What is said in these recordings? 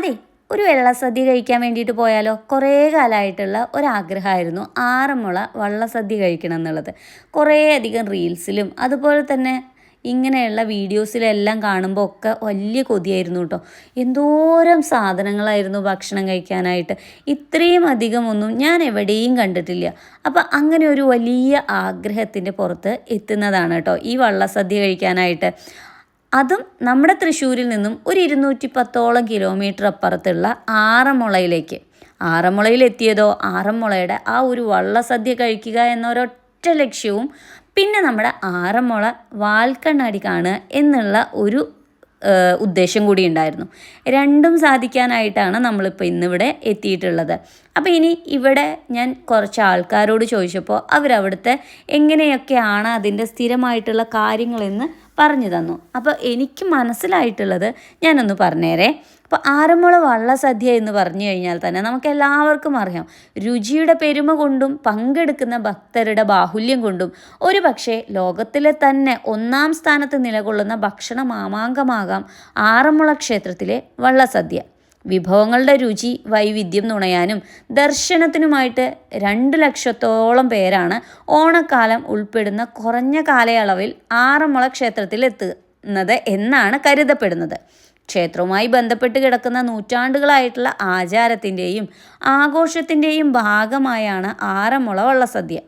അതെ ഒരു വെള്ളസദ്യ കഴിക്കാൻ വേണ്ടിയിട്ട് പോയാലോ? കുറേ കാലമായിട്ടുള്ള ഒരാഗ്രഹമായിരുന്നു. ആറന്മുള വള്ളസദ്യ കഴിക്കണം എന്നുള്ളത്. കുറേ അധികം റീൽസിലും അതുപോലെ തന്നെ ഇങ്ങനെയുള്ള വീഡിയോസിലെല്ലാം കാണുമ്പോൾ ഒക്കെ വലിയ കൊതിയായിരുന്നു കേട്ടോ. എന്തോരം സാധനങ്ങളായിരുന്നു ഭക്ഷണം കഴിക്കാനായിട്ട്. ഇത്രയും അധികം ഒന്നും ഞാൻ എവിടെയും കണ്ടിട്ടില്ല. അപ്പം അങ്ങനെ ഒരു വലിയ ആഗ്രഹത്തിന്റെ പുറത്ത് എത്തുന്നതാണ് കേട്ടോ ഈ വള്ളസദ്യ കഴിക്കാനായിട്ട്. അതും നമ്മുടെ തൃശ്ശൂരിൽ നിന്നും ഒരു ഇരുന്നൂറ്റി പത്തോളം കിലോമീറ്റർ അപ്പുറത്തുള്ള ആറന്മുളയിലേക്ക്. ആറന്മുളയിലെത്തിയതോ ആറന്മുളയുടെ ആ ഒരു വള്ളസദ്യ കഴിക്കുക എന്നൊരൊറ്റ ലക്ഷ്യവും പിന്നെ നമ്മുടെ ആറന്മുള വാൽക്കണ്ണാടി കാണുക എന്നുള്ള ഒരു ഉദ്ദേശം കൂടി ഉണ്ടായിരുന്നു. രണ്ടും സാധിക്കാനായിട്ടാണ് നമ്മളിപ്പോൾ ഇന്നിവിടെ എത്തിയിട്ടുള്ളത്. അപ്പോൾ ഇനി ഇവിടെ ഞാൻ കുറച്ച് ആൾക്കാരോട് ചോദിച്ചപ്പോൾ അവരവിടുത്തെ എങ്ങനെയൊക്കെയാണ് അതിന്റെ സ്ഥിരമായിട്ടുള്ള കാര്യങ്ങളെന്ന് പറഞ്ഞു തന്നു. അപ്പോൾ എനിക്ക് മനസ്സിലായിട്ടുള്ളത് ഞാനൊന്ന് പറഞ്ഞേരേ. അപ്പോൾ ആറന്മുള വള്ളസദ്യ എന്ന് പറഞ്ഞു കഴിഞ്ഞാൽ തന്നെ നമുക്ക് എല്ലാവർക്കും അറിയാം. രുചിയുടെ പെരുമ കൊണ്ടും പങ്കെടുക്കുന്ന ഭക്തരുടെ ബാഹുല്യം കൊണ്ടും ഒരു പക്ഷേ ലോകത്തിലെ തന്നെ ഒന്നാം സ്ഥാനത്ത് നിലകൊള്ളുന്ന ഭക്ഷണ മാമാങ്കമാകാം ആറന്മുള ക്ഷേത്രത്തിലെ വള്ളസദ്യ വിഭവങ്ങളുടെ രുചി വൈവിധ്യം നുണയാനും ദർശനത്തിനുമായിട്ട് രണ്ട് ലക്ഷത്തോളം പേരാണ് ഓണക്കാലം ഉൾപ്പെടുന്ന കുറഞ്ഞ കാലയളവിൽ ആറന്മുള ക്ഷേത്രത്തിൽ എത്തുന്നത് എന്നാണ് കരുതപ്പെടുന്നത്. ക്ഷേത്രവുമായി ബന്ധപ്പെട്ട് കിടക്കുന്ന നൂറ്റാണ്ടുകളായിട്ടുള്ള ആചാരത്തിന്റെയും ആഘോഷത്തിന്റെയും ഭാഗമായാണ് ആറന്മുള വള്ളസദ്യ.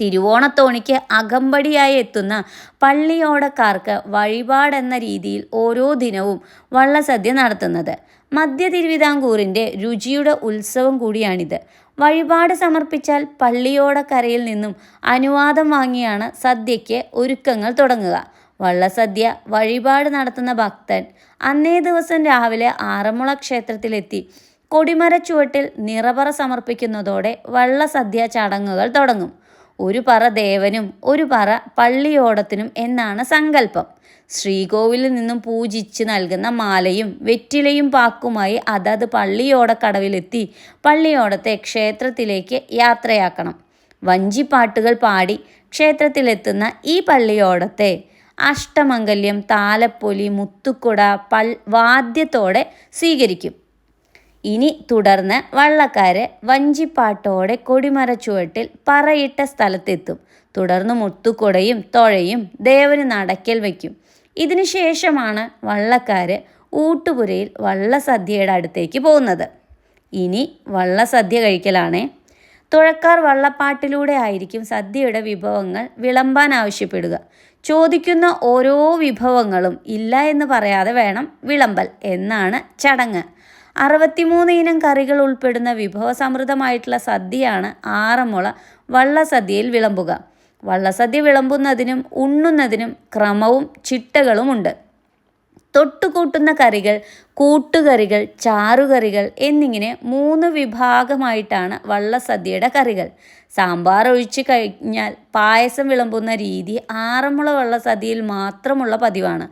തിരുവോണത്തോണിക്ക് അകമ്പടിയായി എത്തുന്ന പള്ളിയോടക്കാർക്ക് വഴിപാടെന്ന രീതിയിൽ ഓരോ ദിനവും വള്ളസദ്യ നടത്തുന്നത്. മധ്യ തിരുവിതാംകൂറിന്റെ രുചിയുടെ ഉത്സവം കൂടിയാണിത്. വഴിപാട് സമർപ്പിച്ചാൽ പള്ളിയോടക്കരയിൽ നിന്നും അനുവാദം വാങ്ങിയാണ് സദ്യയ്ക്ക് ഒരുക്കങ്ങൾ തുടങ്ങുക. വള്ളസദ്യ വഴിപാട് നടത്തുന്ന ഭക്തൻ അന്നേ ദിവസം രാവിലെ ആറന്മുള ക്ഷേത്രത്തിലെത്തി കൊടിമര ചുവട്ടിൽ നിറപറ സമർപ്പിക്കുന്നതോടെ വള്ളസദ്യ ചടങ്ങുകൾ തുടങ്ങും. ഒരു പറ ദേവനും ഒരു പറ പള്ളിയോടത്തിനും എന്നാണ് സങ്കല്പം. ശ്രീകോവിലിൽ നിന്നും പൂജിച്ച് നൽകുന്ന മാലയും വെറ്റിലയും പാക്കുമായി അതത് പള്ളിയോടക്കടവിലെത്തി പള്ളിയോടത്തെ ക്ഷേത്രത്തിലേക്ക് യാത്രയാക്കണം. വഞ്ചിപ്പാട്ടുകൾ പാടി ക്ഷേത്രത്തിലെത്തുന്ന ഈ പള്ളിയോടത്തെ അഷ്ടമംഗല്യം താലപ്പൊലി മുത്തുക്കുട പൾ വാദ്യത്തോടെ സ്വീകരിക്കും. ഇനി തുടർന്ന് വള്ളക്കാര് വഞ്ചിപ്പാട്ടോടെ കൊടിമര ചുവട്ടിൽ പറയിട്ട സ്ഥലത്തെത്തും. തുടർന്ന് മുത്തുക്കുടയും തൊഴയും ദേവന് നടക്കൽ വയ്ക്കും. ഇതിനു ശേഷമാണ് വള്ളക്കാര് ഊട്ടുപുരയിൽ വള്ളസദ്യയുടെ അടുത്തേക്ക് പോകുന്നത്. ഇനി വള്ളസദ്യ കഴിക്കലാണേ. തുഴക്കാർ വള്ളപ്പാട്ടിലൂടെ ആയിരിക്കും സദ്യയുടെ വിഭവങ്ങൾ വിളമ്പാൻ ആവശ്യപ്പെടുക. ചോദിക്കുന്ന ഓരോ വിഭവങ്ങളും ഇല്ല എന്ന് പറയാതെ വേണം വിളമ്പൽ എന്നാണ് ചടങ്ങ്. അറുപത്തിമൂന്ന് ഇനം കറികൾ ഉൾപ്പെടുന്ന വിഭവസമൃദ്ധമായിട്ടുള്ള സദ്യയാണ് ആറന്മുള വള്ളസദ്യയിൽ വിളമ്പുക. വള്ളസദ്യ വിളമ്പുന്നതിനും ഉണ്ണുന്നതിനും ക്രമവും ചിട്ടകളുമുണ്ട്. തൊട്ടുകൂട്ടുന്ന കറികൾ കൂട്ടുകറികൾ ചാറുകറികൾ എന്നിങ്ങനെ മൂന്ന് വിഭാഗമായിട്ടാണ് വള്ളസദ്യയുടെ കറികൾ. സാമ്പാർ ഒഴിച്ച് കഴിഞ്ഞാൽ പായസം വിളമ്പുന്ന രീതി ആറന്മുള വള്ളസദ്യയിൽ മാത്രമുള്ള പതിവാണ്.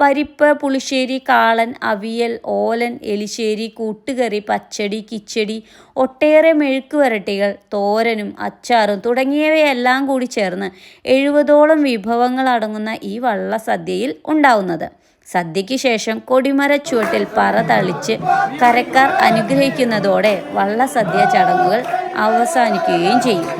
പരിപ്പ് പുളിശ്ശേരി കാളൻ അവിയൽ ഓലൻ എലിശ്ശേരി കൂട്ടുകറി പച്ചടി കിച്ചടി ഒട്ടേറെ മെഴുക്ക് വരട്ടികൾ തോരനും അച്ചാറും തുടങ്ങിയവയെല്ലാം കൂടി ചേർന്ന് എഴുപതോളം വിഭവങ്ങൾ അടങ്ങുന്ന ഈ വള്ള സദ്യയിൽ ഉണ്ടാവുന്നത്. സദ്യയ്ക്ക് ശേഷം കൊടിമര ചുവട്ടിൽ പറ തളിച്ച് കരക്കാർ അനുഗ്രഹിക്കുന്നതോടെ വള്ളസദ്യ ചടങ്ങുകൾ അവസാനിക്കുകയും ചെയ്യും.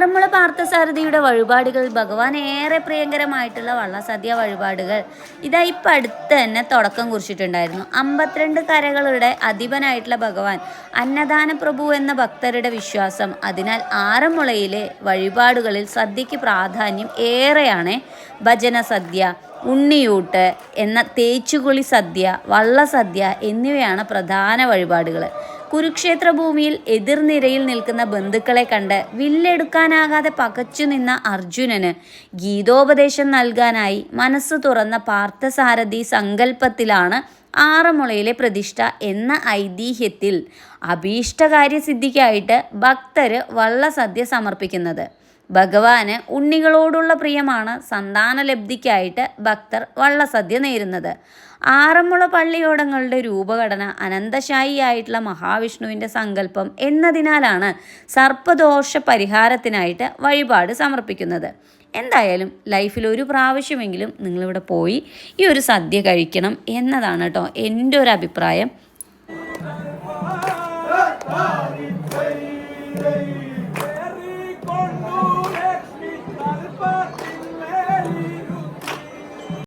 ആറന്മുള പാർത്ഥസാരഥിയുടെ വഴിപാടുകൾ ഭഗവാൻ ഏറെ പ്രിയങ്കരമായിട്ടുള്ള വള്ളസദ്യ വഴിപാടുകൾ. ഇതാ ഇപ്പം അടുത്ത് തന്നെ തുടക്കം കുറിച്ചിട്ടുണ്ടായിരുന്നു. അമ്പത്തിരണ്ട് കരകളുടെ അധിപനായിട്ടുള്ള ഭഗവാൻ അന്നദാന പ്രഭു എന്ന ഭക്തരുടെ വിശ്വാസം. അതിനാൽ ആറന്മുളയിലെ വഴിപാടുകളിൽ സദ്യയ്ക്ക് പ്രാധാന്യം ഏറെയാണ് ഭജന സദ്യ ഉണ്ണിയൂട്ട് എന്ന തേച്ചുകുളി സദ്യ വള്ളസദ്യ എന്നിവയാണ് പ്രധാന വഴിപാടുകൾ കുരുക്ഷേത്ര ഭൂമിയിൽ എതിർനിരയിൽ നിൽക്കുന്ന ബന്ധുക്കളെ കണ്ട് വില്ലെടുക്കാനാകാതെ പകച്ചു നിന്ന അർജുനന് ഗീതോപദേശം നൽകാനായി മനസ്സ് തുറന്ന പാർത്ഥസാരഥി സങ്കല്പത്തിലാണ് ആറമുളയിലെ പ്രതിഷ്ഠ എന്ന ഐതിഹ്യത്തിൽ അഭീഷ്ടകാര്യസിദ്ധിക്കായിട്ട് ഭക്തര് വള്ളസദ്യ സമർപ്പിക്കുന്നത്. ഭഗവാന് ഉണ്ണികളോടുള്ള പ്രിയമാണ് സന്താനലബ്ധിക്കായിട്ട് ഭക്തർ വള്ളസദ്യ നേരുന്നത്. ആറന്മുള പള്ളിയോടങ്ങളുടെ രൂപഘടന അനന്തശായിയായിട്ടുള്ള മഹാവിഷ്ണുവിന്റെ സങ്കല്പം എന്നതിനാലാണ് സർപ്പദോഷ പരിഹാരത്തിനായിട്ട് വഴിപാട് സമർപ്പിക്കുന്നത്. എന്തായാലും ലൈഫിൽ ഒരു പ്രാവശ്യമെങ്കിലും നിങ്ങളിവിടെ പോയി ഈ ഒരു സദ്യ കഴിക്കണം എന്നതാണ് കേട്ടോ എന്റെ ഒരു അഭിപ്രായം.